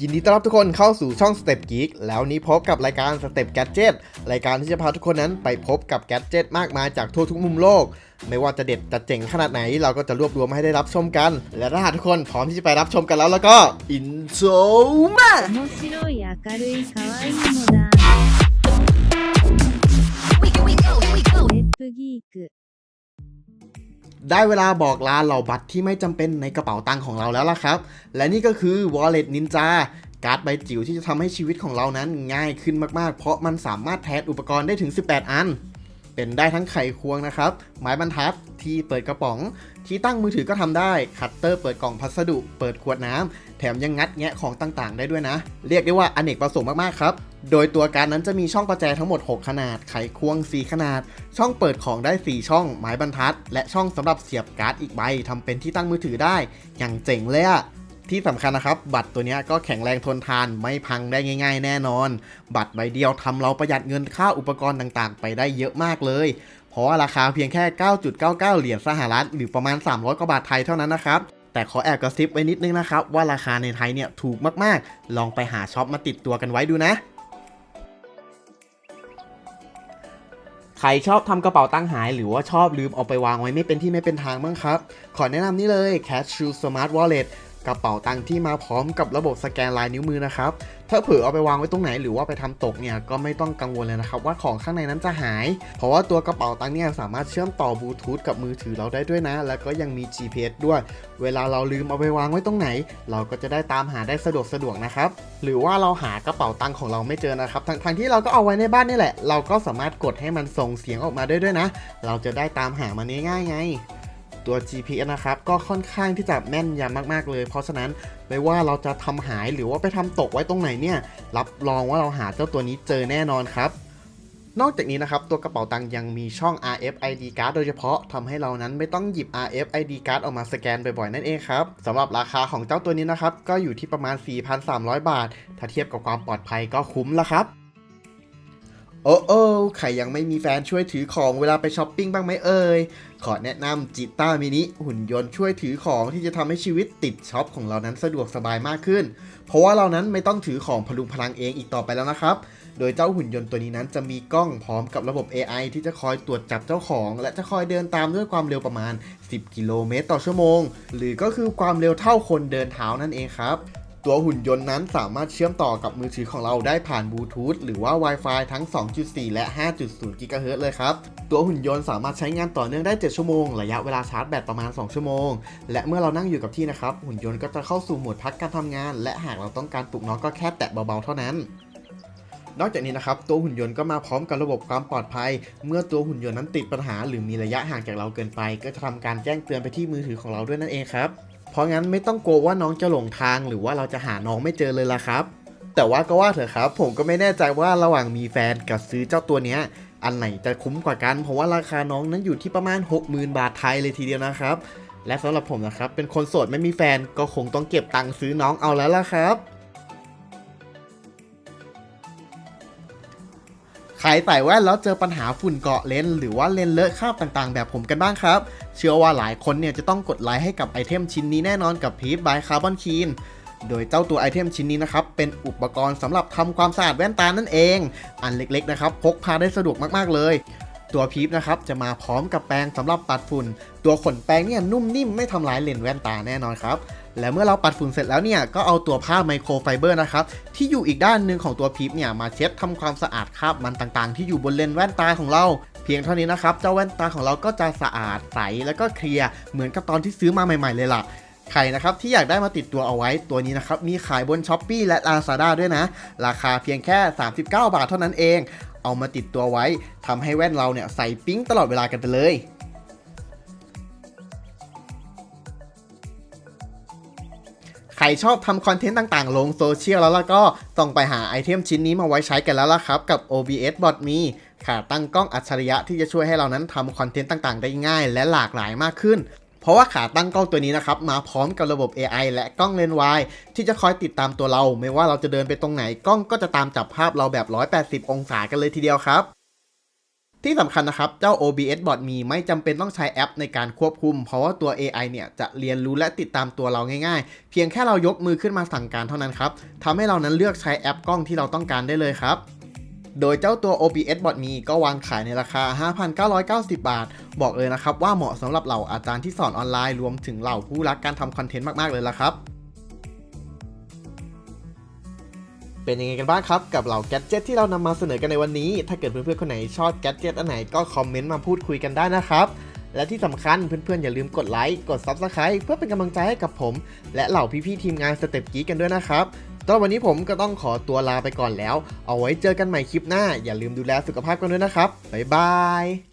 ยินดีต้อนรับทุกคนเข้าสู่ช่อง Step Geek แล้วนี้พบกับรายการ Step Gadget รายการที่จะพาทุกคนนั้นไปพบกับแกดเจิตมากมายจากทั่วทุกมุมโลก ไม่ว่าจะเด็ดจะเจ๋งขนาดไหน เราก็จะรวบรวมมาให้ได้รับชมกัน และถ้าหากทุกคนพร้อมที่จะไปรับชมกันแล้วแล้วก็ อินโทรมา 面白い明るい可愛いのだネップギーク ได้เวลาบอกลาเหล่าบัตรที่ไม่จำเป็นในกระเป๋าตังค์ของเราแล้วล่ะครับ และนี่ก็คือ Wallet Ninja การ์ดใบจิ๋วที่จะทำให้ชีวิตของเรานั้นง่ายขึ้นมากๆ เพราะมันสามารถแทนอุปกรณ์ได้ถึง 18 อัน เป็นได้ทั้งไขควงนะครับ ไม้บรรทัด ที่เปิดกระป๋อง ที่ตั้งมือถือก็ทำได้ คัตเตอร์เปิดกล่องพัสดุ เปิดขวดน้ำแถมยังงัดแงะของต่างๆ ได้ด้วยนะ เรียกได้ว่าอเนกประสงค์มากๆครับ โดยตัวการดนั้นจะมีช่องประแจทั้งหมด 6 ขนาด ไขควง 4 ขนาด ช่องเปิดของได้ 4 ช่อง ไม้บรรทัด และช่องสำหรับเสียบการ์ดอีกใบทำเป็นที่ตั้งมือถือได้ อย่างเจ๋งเลยอะ ที่สำคัญนะครับ บัตรตัวนี้ก็แข็งแรงทนทานไม่พังได้ง่าย ๆ แน่นอน บัตรใบเดียวทำเราประหยัดเงินค่าอุปกรณ์ต่างๆ ไปได้เยอะมากเลย เพราะว่าราคาเพียงแค่ 9.99 เหรียญสหรัฐ หรือประมาณ 300 กว่าบาทไทยเท่านั้นนะครับแต่ขอแอบกระซิบไว้นิดนึงนะครับ ว่าราคาในไทยเนี่ยถูกมากๆ ลองไปหาช็อปมาติดตัวกันไว้ดูนะ ใครชอบทำกระเป๋าตั้งหายหรือว่าชอบลืมเอาไปวางไว้ไม่เป็นที่ไม่เป็นทางบ้างครับ ขอแนะนำนี่เลย Cash Shoe Smart Wallet กระเป๋าตังค์ที่มาพร้อมกับระบบสแกนลายนิ้วมือนะครับ ถ้าเผลอเอาไปวางไว้ตรงไหนหรือว่าไปทำตกเนี่ยก็ไม่ต้องกังวลเลยนะครับว่าของข้างในนั้นจะหาย เพราะว่าตัวกระเป๋าตังค์เนี่ยสามารถเชื่อมต่อบลูทูธกับมือถือเราได้ด้วยนะ แล้วก็ยังมี GPS ด้วย เวลาเราลืมเอาไปวางไว้ตรงไหน เราก็จะได้ตามหาได้สะดวกสะดวกนะครับ หรือว่าเราหากระเป๋าตังค์ของเราไม่เจอนะครับทางทงที่เราก็เอาไว้ในบ้านนี่แหละ เราก็สามารถกดให้มันส่งเสียงออกมาได้ด้วยนะ เราจะได้ตามหามันง่ายๆไง ตัว GPS นะครับ ก็ค่อนข้างที่จะแม่นยำมากๆเลย เพราะฉะนั้นไม่ว่าเราจะทำหายหรือว่าไปทำตกไว้ตรงไหนเนี่ย รับรองว่าเราหาเจ้าตัวนี้เจอแน่นอนครับนอกจากนี้นะครับ ตัวกระเป๋าตังค์ยังมีช่อง RFID card โดยเฉพาะทำให้เรานั้นไม่ต้องหยิบ RFID card ออกมาสแกนบ่อยๆนั่นเองครับสำหรับราคาของเจ้าตัวนี้นะครับ ก็อยู่ที่ประมาณ 4,300 บาท ถ้าเทียบกับความปลอดภัยก็คุ้มละครับ โอ้โอ้ใครยังไม่มีแฟนช่วยถือของเวลาไปช้อปปิ้งบ้างไหมเอ่ย ขอแนะนำจิต้ามินิหุ่นยนต์ช่วยถือของที่จะทำให้ชีวิตติดช็อปของเรานั้นสะดวกสบายมากขึ้น เพราะว่าเรานั้นไม่ต้องถือของพลุงพลังเองอีกต่อไปแล้วนะครับ โดยเจ้าหุ่นยนต์ตัวนี้นั้นจะมีกล้องพร้อมกับระบบ AI ที่จะคอยตรวจจับเจ้าของ และจะคอยเดินตามด้วยความเร็วประมาณ 10 กิโลเมตรต่อชั่วโมง หรือก็คือความเร็วเท่าคนเดินเท้านั่นเองครับ ตัวหุ่นยนต์นั้นสามารถเชื่อมต่อกับมือถือของเราได้ผ่านบลูทูธหรือว่า Wi-Fi ทั้ง 2.4 และ 5.0 GHz เลยครับ ตัวหุ่นยนต์สามารถใช้งานต่อเนื่องได้ 7 ชั่วโมง ระยะเวลาชาร์จแบตประมาณ 2 ชั่วโมง และเมื่อเรานั่งอยู่กับที่นะครับ หุ่นยนต์ก็จะเข้าสู่โหมดพักการทำงาน และหากเราต้องการปลุกน้องก็แค่แตะเบาๆเท่านั้นนอกจากนี้นะครับตัวหุ่นยนต์ก็มาพร้อมกับระบบความปลอดภัย เมื่อตัวหุ่นยนต์นั้นติดปัญหา หรือมีระยะห่างจากเราเกินไป ก็จะทำการแจ้งเตือนไปที่มือถือของเราด้วยนั่นเองครับ เพราะงั้นไม่ต้องกลัวว่าน้องจะหลงทางหรือว่าเราจะหาน้องไม่เจอเลยล่ะครับ แต่ว่าก็ว่าเถอะครับ ผมก็ไม่แน่ใจว่าระหว่างมีแฟนกับซื้อเจ้าตัวเนี้ยอันไหนจะคุ้มกว่ากัน เพราะว่าราคาน้องนั้นอยู่ที่ประมาณ 60,000 บาทไทยเลยทีเดียวนะครับ และสำหรับผมนะครับเป็นคนโสดไม่มีแฟนก็คงต้องเก็บตังค์ซื้อน้องเอาแล้วล่ะครับ ใครใส่แว่นแล้วเจอปัญหาฝุ่นเกาะเลนหรือว่าเลนเลอะคราบต่างๆ แบบผมกันบ้างครับ เชื่อว่าหลายคนเนี่ยจะต้องกดไลค์ให้กับไอเทมชิ้นนี้แน่นอนกับพีทบายคาร์บอนคีนโดยเจ้าตัวไอเทมชิ้นนี้นะครับ เป็นอุปกรณ์สำหรับทำความสะอาดแว่นตานั่นเอง อันเล็กๆนะครับพกพาได้สะดวกมากๆเลย ตัวพีฟนะครับจะมาพร้อมกับแปรงสำหรับปัดฝุ่น ตัวขนแปรงเนี่ยนุ่มนิ่มไม่ทำลายเลนส์แว่นตาแน่นอนครับ และเมื่อเราปัดฝุ่นเสร็จแล้วเนี่ยก็เอาตัวผ้าไมโครไฟเบอร์นะครับที่อยู่อีกด้านหนึ่งของตัวพีฟเนี่ยมาเช็ดทำความสะอาดคราบมันต่างๆ ที่อยู่บนเลนส์แว่นตาของเราเพียงเท่านี้นะครับเจ้าแว่นตาของเราก็จะสะอาดใสแล้วก็เคลียร์เหมือนกับตอนที่ซื้อมาใหม่ๆเลยล่ะใครนะครับที่อยากได้มาติดตัวเอาไว้ตัวนี้นะครับมีขายบน s h อ p e e และ Lazada ด้วยนะ ราคาเพียงแค่ 39 บาทเท่านั้นเอง เอามาติดตัวไว้ทำให้แว่นเราเนี่ยใส่ปิ๊งตลอดเวลากันไปเลย ชอบทำคอนเทนต์ต่างๆ ลงโซเชียลแล้วล่ะก็ต้องไปหาไอเทมชิ้นนี้มาไว้ใช้กันแล้วล่ะครับกับ OBS Bot Me ขาตั้งกล้องอัจฉริยะที่จะช่วยให้เรานั้นทำคอนเทนต์ต่างๆ ได้ง่าย และหลากหลายมากขึ้น เพราะว่าขาตั้งกล้องตัวนี้นะครับมาพร้อมกับระบบ AI และกล้องเลนส์วายที่จะคอยติดตามตัวเรา ไม่ว่าเราจะเดินไปตรงไหนกล้องก็จะตามจับภาพเราแบบ 180 องศากันเลยทีเดียวครับ ที่สำคัญนะครับ เจ้า OBS Bot มีไม่จำเป็นต้องใช้แอปในการควบคุม เพราะว่าตัว AI เนี่ยจะเรียนรู้และติดตามตัวเราง่ายๆ เพียงแค่เรายกมือขึ้นมาสั่งการเท่านั้นครับทำให้เรานั้นเลือกใช้แอปกล้องที่เราต้องการได้เลยครับโดยเจ้าตัว OBS Bot มีก็วางขายในราคา 5,990 บาท บอกเลยนะครับว่าเหมาะสำหรับเหล่าอาจารย์ที่สอนออนไลน์รวมถึงเหล่าผู้รักการทำคอนเทนต์มาก ๆ เลยละครับ เป็นยังไงกันบ้างครับกับเหล่าแกดเจิตที่เรานำมาเสนอกันในวันนี้ ถ้าเกิดเพื่อนๆคนไหนชอบแกดเจิตอันไหนก็คอมเมนต์มาพูดคุยกันได้นะครับ และที่สำคัญเพื่อนๆอย่าลืมกดไลค์กด Subscribe เพื่อเป็นกำลังใจให้กับผม และเหล่าพี่ๆทีมงานสเต็ปกี้กันด้วยนะครับตอนวันนี้ผมก็ต้องขอตัวลาไปก่อนแล้ว เอาไว้เจอกันใหม่คลิปหน้า อย่าลืมดูแลสุขภาพกันด้วยนะครับบ๊ายบาย